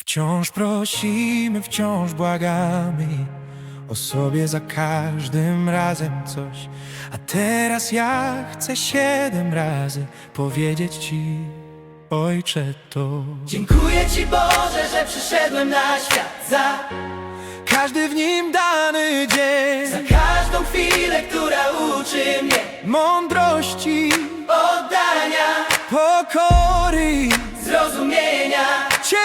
Wciąż prosimy, wciąż błagamy o sobie za każdym razem coś. A teraz ja chcę siedem razy powiedzieć Ci, Ojcze, to. Dziękuję Ci Boże, że przyszedłem na świat za Każdy w nim dany Za dzień każdą chwilę, która uczy mnie mądrości, oddania, zrozumienia,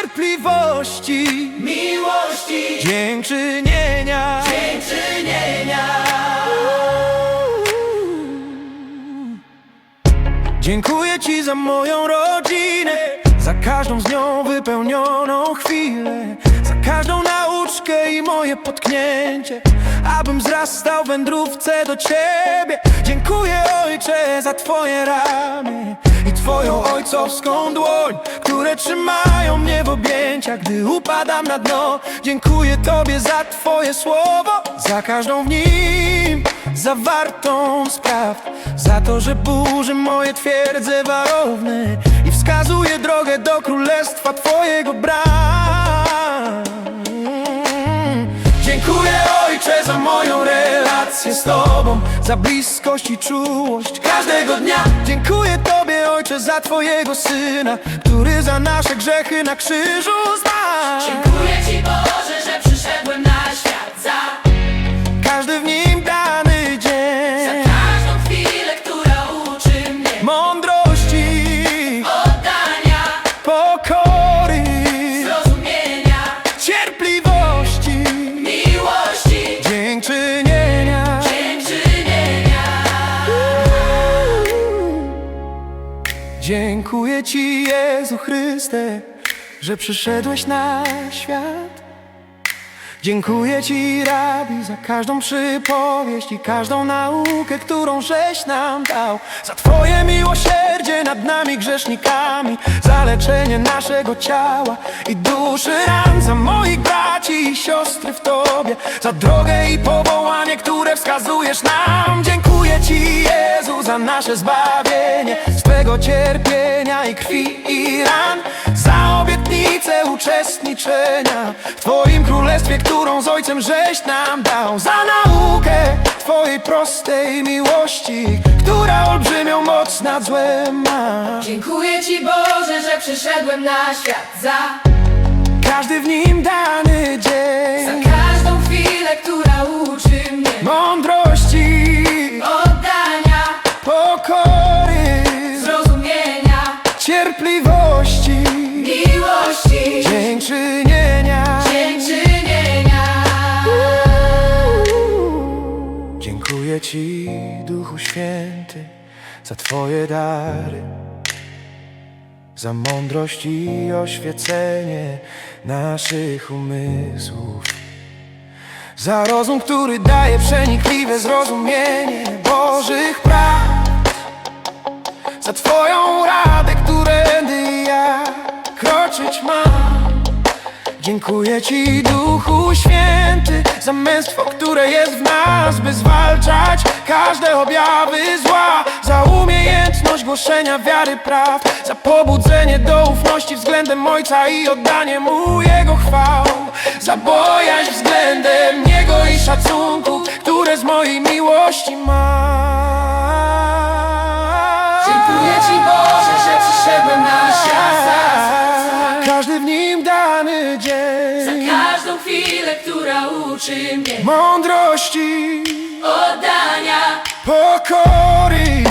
cierpliwości, miłości, dziękczynienia. dziękczynienia. Dziękuję Ci za moją rodzinę, za każdą z nią wypełnioną chwilę, za każdą nauczkę i moje potknięcie, abym wzrastał w wędrówce do Ciebie. Dziękuję Ojcze za Twoje ramy i Twoją ojcowską dłoń, które trzymają mnie objęciach, gdy upadam na dno. Dziękuję Tobie za Twoje słowo, za każdą w nim zawartą spraw Za to, że burzy moje twierdze warowne I wskazuje drogę do królestwa Twojego bram relację z Tobą Za bliskość i czułość każdego dnia. Dziękuję Tobie Ojcze za Twojego Syna Który za nasze grzechy na krzyżu zmarł Dziękuję Ci Dziękuję Ci, Jezu Chryste, że przyszedłeś na świat. Dziękuję Ci, Rabi, za każdą przypowieść i każdą naukę, którą żeś nam dał. Za Twoje miłosierdzie nad nami grzesznikami, za leczenie naszego ciała i duszy ran, za moich braci i siostry w Tobie, za drogę i powołanie, które wskazujesz nam. Dziękuję Ci, Jezu, za nasze zbawienie z Twego cierpienia i krwi i ran, za obietnicę uczestniczenia w Twoim królestwie, którą z Ojcem żeś nam dał, za naukę Twojej prostej miłości, która olbrzymią moc nad złem ma. Dziękuję Ci Boże, że przyszedłem na świat za Każdy w nim dziękczynienia. dziękczynienia. Dziękuję Ci, Duchu Święty, za Twoje dary, za mądrość i oświecenie naszych umysłów, za rozum, który daje przenikliwe zrozumienie Bożych praw, za Twoją radę, którędy Dziękuję Ci, Duchu Święty, za męstwo, które jest w nas, by zwalczać każde objawy zła, za umiejętność głoszenia wiary praw, za pobudzenie do ufności względem Ojca i oddanie Mu Jego chwał, za bojaźń względem Niego i szacunku, które z mojej miłości ma. Za każdą chwilę, która uczy mnie mądrości, oddania, pokory,